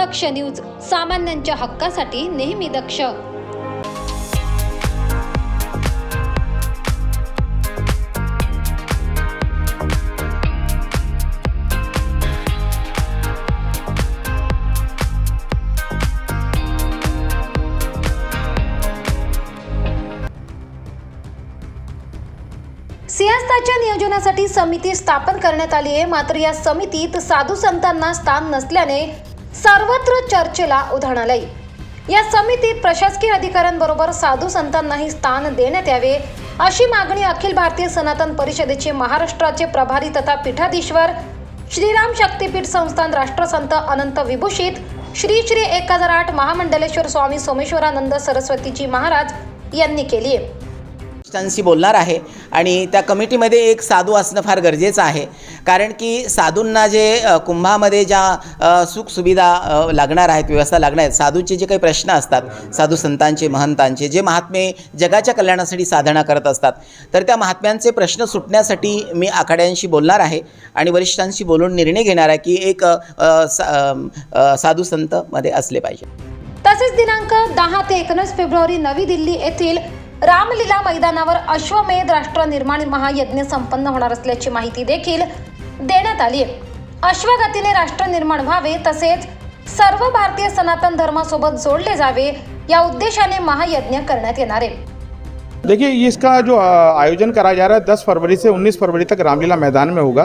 दक्ष news सामान्यांच्या हक्कासाठी नेहमी दक्ष. सिंहस्थाच्या नियोजनासाठी समिती स्थापन करण्यात आली आहे. मात्र या समितीत साधू संतांना स्थान नसल्याने सर्वत्र चर्चेला उधाण आलंय या समितीत प्रशासकीय अधिकाऱ्यांबरोबर साधू संतांनाही स्थान देण्यात यावे अशी मागणी अखिल भारतीय सनातन परिषदेचे महाराष्ट्राचे प्रभारी तथा पीठाधीश्वर श्रीराम शक्तीपीठ संस्थान राष्ट्रसंत अनंत विभूषित श्री श्री एक हजार आठ महामंडलेश्वर स्वामी सोमेश्वरानंद सरस्वतीजी महाराज यांनी केली आहे त्यांशी बोलणार आहे आणि त्या कमिटीमध्ये एक साधू असणं फार गरजेचं आहे. कारण की साधूंना जे कुंभामध्ये ज्या सुखसुविधा लागणार आहेत व्यवस्था लागणार आहेत साधूचे जे काही प्रश्न असतात साधू संतांचे महंतांचे जे महात्मे जगाच्या कल्याणासाठी साधना करत असतात तर त्या महात्म्यांचे प्रश्न सुटण्यासाठी मी आखाड्यांशी बोलणार आहे आणि वरिष्ठांशी बोलून निर्णय घेणार आहे की एक सा- साधू संतमध्ये असले पाहिजे. तसेच दिनांक दहा ते एकोणीस फेब्रुवारी नवी दिल्ली येथील रामलीला मैदानावर अश्वमेध राष्ट्र निर्माण महायज्ञ संपन्न होणार असल्याची माहिती देखील देण्यात आली आहे अश्वगतीने राष्ट्र निर्माण व्हावे तसेच सर्व भारतीय सनातन धर्मासोबत जोडले जावे या उद्देशाने महायज्ञ करण्यात येणार आहे. देखिए इसका जो आयोजन कराया जा रहा है 10 फरवरी से 19 फरवरी तक रामलीला मैदान में होगा।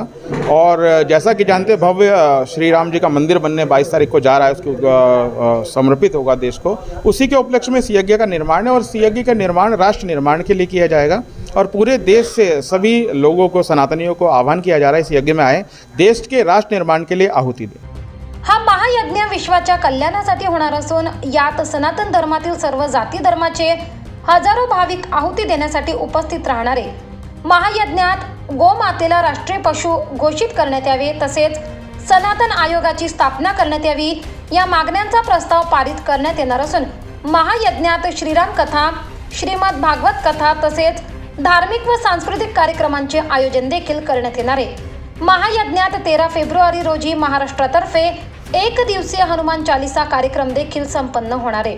और जैसा कि जानते हैं, भव्य श्री राम जी का मंदिर बनने 22 तारीख को जा रहा है उसको समर्पित होगा देश को। उसी के उपलक्ष्य में इस यज्ञ का निर्माण है और इस का निर्माण राष्ट्र निर्माण के लिए किया जाएगा। और पूरे देश से सभी लोगों को सनातनियों को आह्वान किया जा रहा है इस यज्ञ में आए देश के राष्ट्र निर्माण के लिए आहुति दें। हा महायज्ञ विश्वाच्या कल्याणासाठी होणार असून यात सनातन धर्मातील सर्व जाती धर्माचे हजारो भाविक आहुती देण्यासाठी उपस्थित राहणारे महायज्ञात गोमातेला राष्ट्रीय पशु घोषित करण्यात यावे तसेच सनातन आयोगाची स्थापना करण्यात यावी या मागण्यांचा प्रस्ताव पारित करण्यात येणार असून महायज्ञात श्रीराम कथा श्रीमद भागवत कथा तसेच धार्मिक व सांस्कृतिक कार्यक्रमांचे आयोजन देखील करण्यात येणार आहे. महायज्ञात तेरा फेब्रुवारी रोजी महाराष्ट्रातर्फे एक दिवसीय हनुमान चालिसा कार्यक्रम देखील संपन्न होणार आहे.